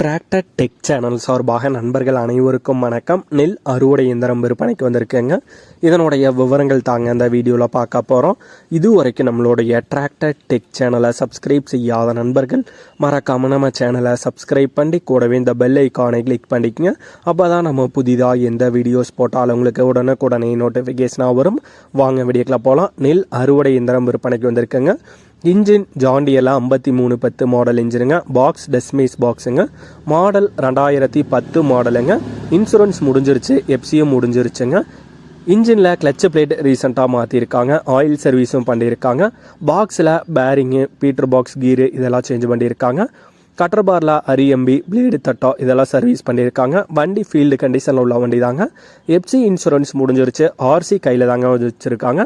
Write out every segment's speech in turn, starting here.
Tractor tech channel சார்பாக நண்பர்கள் அனைவருக்கும் வணக்கம். நெல் அறுவடை இயந்திரம் விற்பனைக்கு வந்திருக்கேங்க. இதனுடைய விவரங்கள் தாங்க இந்த வீடியோவில் பார்க்க போகிறோம் இது வரைக்கும் நம்மளுடைய டிராக்டர் டெக் சேனலை சப்ஸ்கிரைப் செய்யாத நண்பர்கள் மறக்காமல் நம்ம சேனலை சப்ஸ்கிரைப் பண்ணி கூடவே இந்த பெல் ஐக்கானை கிளிக் பண்ணிக்கங்க. அப்போ தான் நம்ம புதிதாக எந்த வீடியோஸ் போட்டாலும் உங்களுக்கு உடனுக்குடனே நோட்டிஃபிகேஷனாக வரும். வாங்க வீடியோக்கில் போகலாம் நெல் அறுவடை இயந்திரம் விற்பனைக்கு வந்திருக்கேங்க. இன்ஜின் ஜாண்டியெல்லாம் ஐம்பத்தி மூணு பத்து மாடல் இன்ஜினுங்க. பாக்ஸ் டெஸ்மேஸ் பாக்ஸுங்க மாடல் ரெண்டாயிரத்தி பத்து மாடலுங்க. இன்சூரன்ஸ் முடிஞ்சிருச்சு எஃப்சியும் முடிஞ்சிருச்சுங்க. இன்ஜினில் கிளச் பிளேட் ரீசெண்டாக மாற்றிருக்காங்க ஆயில் சர்வீஸும் பண்ணியிருக்காங்க பாக்ஸில் பேரிங்கு பீட்டர் பாக்ஸ் கீரு இதெல்லாம் சேஞ்ச் பண்ணியிருக்காங்க கட்டர் பாரில் அரியம்பி பிளேடு தட்டா இதெல்லாம் சர்வீஸ் பண்ணியிருக்காங்க வண்டி ஃபீல்டு கண்டிஷனில் உள்ள வண்டி தாங்க எஃப்சி இன்சூரன்ஸ் முடிஞ்சிருச்சு. ஆர்சி கையில் தாங்க வச்சுருக்காங்க.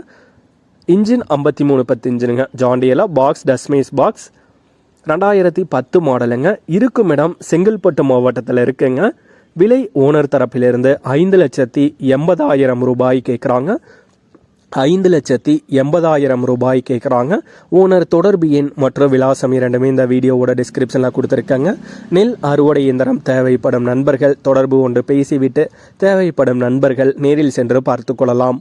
இன்ஜின் ஐம்பத்தி மூணு பத்து இன்ஜினுங்க. ஜாண்டியில் பாக்ஸ் டஸ்மேஸ் பாக்ஸ் ரெண்டாயிரத்தி பத்து மாடலுங்க. இருக்கும் இடம் செங்கல்பட்டு மாவட்டத்தில் இருக்குங்க. விலை ஓனர் தரப்பிலிருந்து ஐந்து லட்சத்தி எண்பதாயிரம் ரூபாய் கேட்குறாங்க ஐந்து லட்சத்தி எண்பதாயிரம் ரூபாய் கேட்குறாங்க ஓனர் தொடர்பு எண் மற்றும் விலாசம் இரண்டுமே இந்த வீடியோவோட டிஸ்கிரிப்ஷனில் கொடுத்துருக்காங்க. நெல் அறுவடை இயந்திரம் தேவைப்படும் நண்பர்கள் தொடர்பு கொண்டு பேசிவிட்டு தேவைப்படும் நண்பர்கள் நேரில் சென்று பார்த்து கொள்ளலாம்.